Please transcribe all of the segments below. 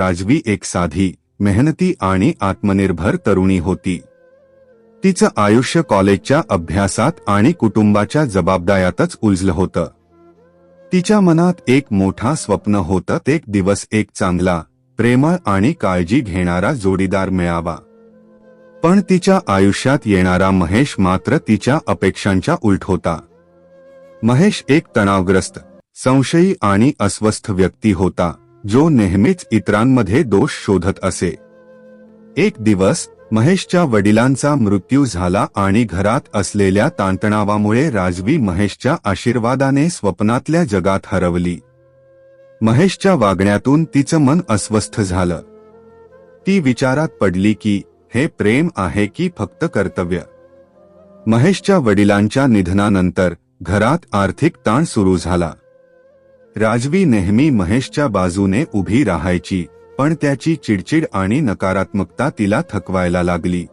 राजवी एक साधी मेहनती आणि आत्मनिर्भर तरुणी होती. तिचं आयुष्य कॉलेजच्या अभ्यासात आणि कुटुंबाच्या जबाबदाऱ्यातच उलझलं होतं. तिच्या मनात एक मोठा स्वप्न होतं एक दिवस एक चांगला प्रेमळ आणि काळजी घेणारा जोडीदार मिळावा. पण तिच्या आयुष्यात येणारा महेश मात्र तिच्या अपेक्षांच्या उलट होता. महेश एक तणावग्रस्त संशयी आणि अस्वस्थ व्यक्ती होता. जो नेहमीच इतरांमध्ये दोष शोधत असे. एक दिवस महेशच्या वडिलांचा मृत्यू झाला आणि घरात असलेल्या ताणतणावामुळे राजवी महेशच्या आशीर्वादाने स्वप्नातल्या जगात हरवली. महेशच्या वागण्यातून तिचं मन अस्वस्थ झालं. ती विचारात पडली की हे प्रेम आहे की फक्त कर्तव्य? महेशच्या वडिलांच्या निधनानंतर घरात आर्थिक ताण सुरू झाला. राजवी नेहमी महेशच्या बाजूने उभी राहायची पण त्याची चिडचिड आणि नकारात्मकता तिला थकवायला लागली.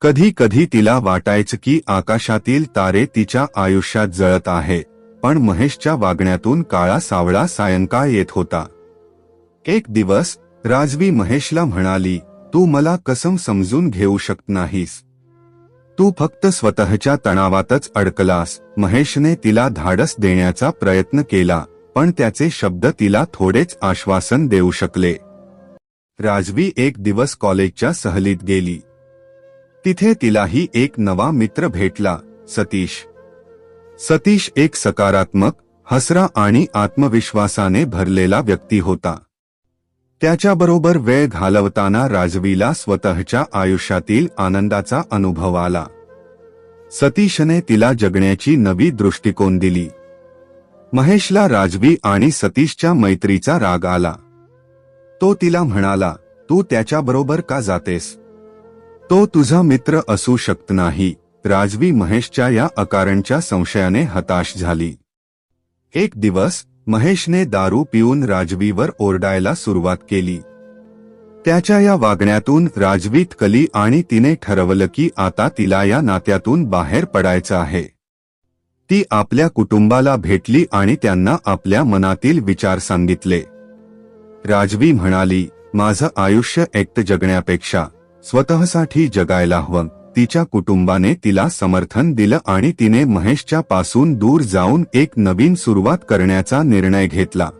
कधी कधी तिला वाटायचं की आकाशातील तारे तिच्या आयुष्यात जळत आहे पण महेशच्या वागण्यातून काळा सावळा सायंकाळ येत होता. एक दिवस राजवी महेशला म्हणाली तू मला कसम समजून घेऊ शकत नाहीस. तू फक्त स्वतःच्या तणावातच अडकलास. महेशने तिला धाडस देण्याचा प्रयत्न केला. पण त्याचे शब्द तिला थोडेच आश्वासन देऊ शकले. राजवी एक दिवस कॉलेजच्या सहलीत गेली. तिथे तिलाही एक नवा मित्र भेटला सतीश. सतीश एक सकारात्मक हसरा आणि आत्मविश्वासाने भरलेला व्यक्ती होता. त्याच्याबरोबर वेळ घालवताना राजवीला स्वतःच्या आयुष्यातील आनंदाचा अनुभव आला. सतीशने तिला जगण्याची नवी दृष्टिकोन दिली. महेशला राजवी आणि सतीशच्या मैत्रीचा राग आला. तो तिला म्हणाला तू त्याच्याबरोबर का जातेस? तो तुझा मित्र असू शकत नाही. राजवी महेशच्या या अकारणच्या संशयाने हताश झाली. एक दिवस महेशने दारू पिऊन राजवीवर ओरडायला सुरुवात केली. त्याच्या या वागण्यातून राजवीत कली आणि तिने ठरवलं की आता तिला या नात्यातून बाहेर पडायचं आहे. ती आपल्या कुटुंबाला भेटली आणि त्यांना आपल्या मनातील विचार सांगितले. राजवी म्हणाली माझं आयुष्य एकट जगण्यापेक्षा स्वतःसाठी जगायला हवं. तिच्या कुटुंबाने तिला समर्थन दिलं आणि तिने महेशच्या पासून दूर जाऊन एक नवीन सुरुवात करण्याचा निर्णय घेतला.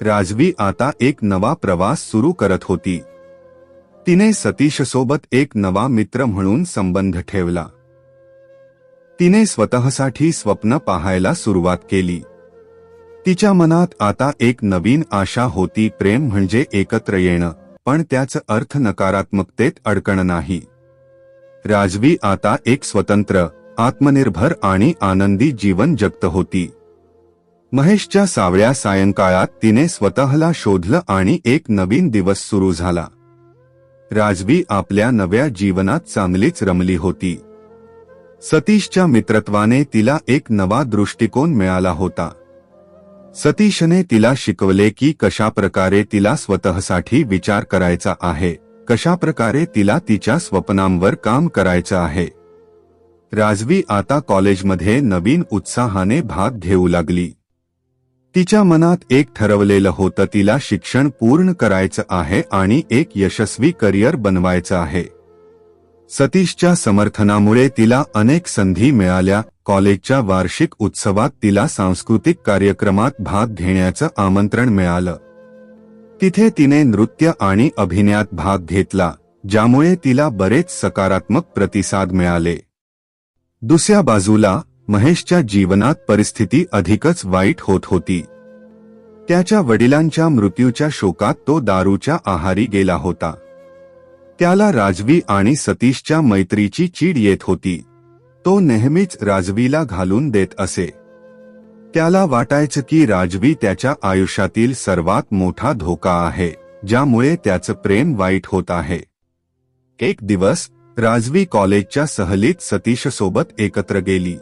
राजवी आता एक नवा प्रवास सुरू करत होती. तिने सतीशसोबत एक नवा मित्र म्हणून संबंध ठेवला. तिने स्वतःसाठी स्वप्न पाहायला सुरुवात केली. तिच्या मनात आता एक नवीन आशा होती प्रेम म्हणजे एकत्र येणं पण त्याचं अर्थ नकारात्मकतेत अडकणं नाही. राजवी आता एक स्वतंत्र आत्मनिर्भर आणि आनंदी जीवन जगत होती. महेशच्या सावळ्या सायंकाळात तिने स्वतःला शोधलं आणि एक नवीन दिवस सुरू झाला. राजवी आपल्या नव्या जीवनात चांगलीच रमली होती. सतीशच्या मित्रत्वाने तिला एक नवा दृष्टिकोन मिळाला होता. सतीशने तिला शिकवले की कशा प्रकारे तिला स्वतःसाठी विचार करायचा आहे कशा प्रकारे तिला तिच्या स्वप्नांवर काम करायचं आहे. राजवी आता कॉलेजमध्ये नवीन उत्साहाने भाग घेऊ लागली. तिच्या मनात एक ठरवलेलं होतं तिला शिक्षण पूर्ण करायचं आहे आणि एक यशस्वी करिअर बनवायचं आहे. सतीशच्या समर्थनामुळे तिला अनेक संधी मिळाल्या. कॉलेजच्या वार्षिक उत्सवात तिला सांस्कृतिक कार्यक्रमात भाग घेण्याचं आमंत्रण मिळालं. तिथे तिने नृत्य आणि अभिनयात भाग घेतला ज्यामुळे तिला बरेच सकारात्मक प्रतिसाद मिळाले. दुसऱ्या बाजूला महेशच्या जीवनात परिस्थिती अधिकच वाईट होत होती. त्याच्या वडिलांच्या मृत्यूच्या शोकात तो दारूच्या आहारी गेला होता. त्याला राजवी आणि सतीशच्या मैत्रीची चीड येत होती. तो नेहमीच राजवीला घालून देत असे. त्याला वाटायचं की राजवी त्याच्या आयुष्यातील सर्वात मोठा धोका आहे ज्यामुळे त्याचं प्रेम वाईट होत आहे. एक दिवस राजवी कॉलेजच्या सहलीत सतीशसोबत एकत्र गेली.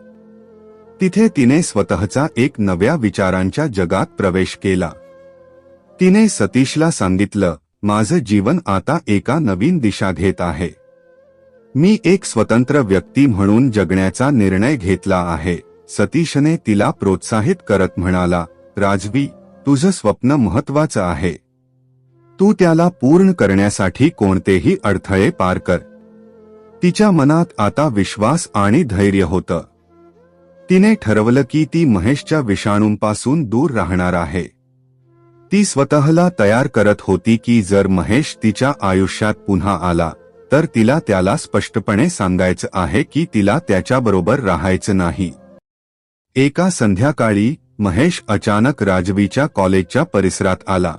तिथे तिने स्वतःचा एक नव्या विचारांच्या जगात प्रवेश केला. तिने सतीशला सांगितलं माझं जीवन आता एका नवीन दिशा घेत आहे. मी एक स्वतंत्र व्यक्ती म्हणून जगण्याचा निर्णय घेतला आहे. सतीशने तिला प्रोत्साहित करत म्हणाला राजवी तुझं स्वप्न महत्वाचं आहे. तू त्याला पूर्ण करण्यासाठी कोणतेही अडथळे पार कर. तिच्या मनात आता विश्वास आणि धैर्य होतं. तिने ठरवलं की ती महेशच्या विषाणूंपासून दूर राहणार आहे. ती स्वतःला तयार करत होती की जर महेश तिच्या आयुष्यात पुन्हा आला तर तिला त्याला स्पष्टपणे सांगायचं आहे की तिला त्याच्याबरोबर राहायचं नाही. एका संध्याकाळी महेश अचानक राजवीच्या कॉलेजच्या परिसरात आला.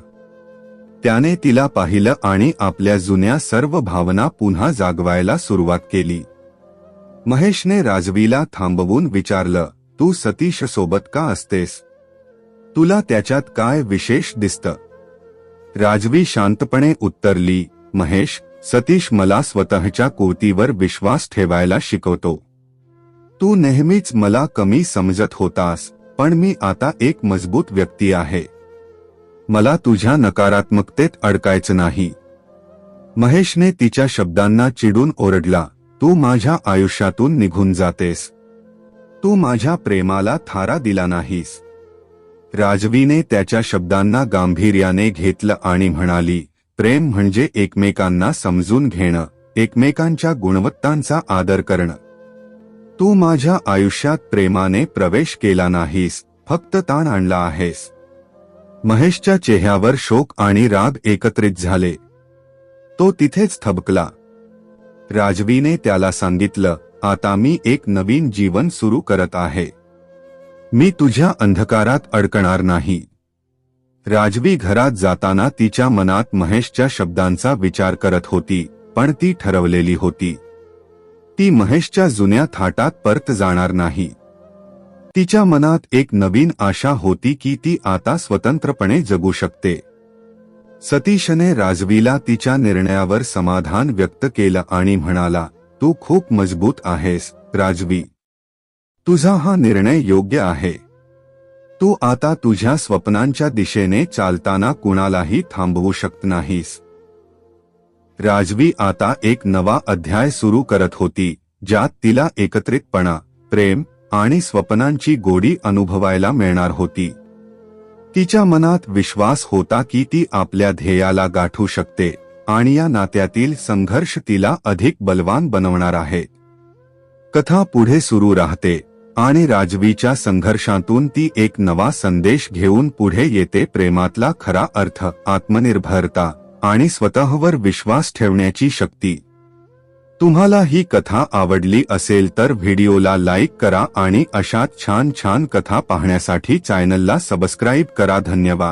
त्याने तिला पाहिलं आणि आपल्या जुन्या सर्व भावना पुन्हा जागवायला सुरुवात केली. महेशने राजवीला थांबवून विचारलं तू सतीश सोबत का असतेस? तुला त्याच्यात काय विशेष दिसतं? राजवी शांतपणे उत्तरली महेश सतीश मला स्वतःच्या कोतीवर विश्वास ठेवायला शिकवतो. तू नेहमीच मला कमी समजत होतास पण मी आता एक मजबूत व्यक्ती आहे. मला तुझ्या नकारात्मकतेत अडकायचं नाही. महेशने तिच्या शब्दांना चिडून ओरडला तू माझ्या आयुष्यातून निघून जातेस. तू माझ्या प्रेमाला थारा दिला नाहीस. राजवीने त्याच्या शब्दांना गांभीर्याने घेतलं आणि म्हणाली प्रेम म्हणजे एकमेकांना समजून घेणं एकमेकांच्या गुणवत्तांचा आदर करणं. तू माझ्या आयुष्यात प्रेमाने प्रवेश केला नाहीस फक्त ताण आणला आहेस. महेशच्या चेहऱ्यावर शोक आणि राग एकत्रित झाले. तो तिथेच थबकला. राजवीने त्याला सांगितलं आता मी एक नवीन जीवन सुरू करत आहे. मी तुझ्या अंधकारात अडकणार नाही. राजवी घरात जाताना तिच्या मनात महेशच्या शब्दांचा विचार करत होती पण ती ठरवलेली होती. ती महेशच्या जुन्या थाटात परत जाणार नाही. तिच्या मनात एक नवीन आशा होती की ती आता स्वतंत्रपणे जगू शकते. सतीशने राजवीला तिच्या निर्णयावर समाधान व्यक्त केलं आणि म्हणाला तू खूप मजबूत आहेस राजवी. तुझा हा निर्णय योग्य आहे. तू आता तुझ्या स्वप्नांच्या दिशेने चालताना कुणालाही थांबवू शकत नाहीस. राजवी आता एक नवा अध्याय सुरू करत होती ज्यात तिला एकत्रितपणा प्रेम आणि स्वप्नांची गोडी अनुभवायला मिळणार होती. तिच्या मनात विश्वास होता की ती आपल्या ध्येयाला गाठू शकते आणि या नात्यातील संघर्ष तिला अधिक बलवान बनवणार आहे. कथा पुढे सुरू राहते. आणि राजवीच्या संघर्षातून ती एक नवा संदेश घेऊन पुढे येते प्रेमातला खरा अर्थ आत्मनिर्भरता आणि स्वतःवर विश्वास ठेवण्याची शक्ती. तुम्हाला ही कथा आवडली असेल तर व्हिडिओला लाईक करा आणि अशात छान छान कथा पाहण्यासाठी चॅनलला सबस्क्राईब करा. धन्यवाद.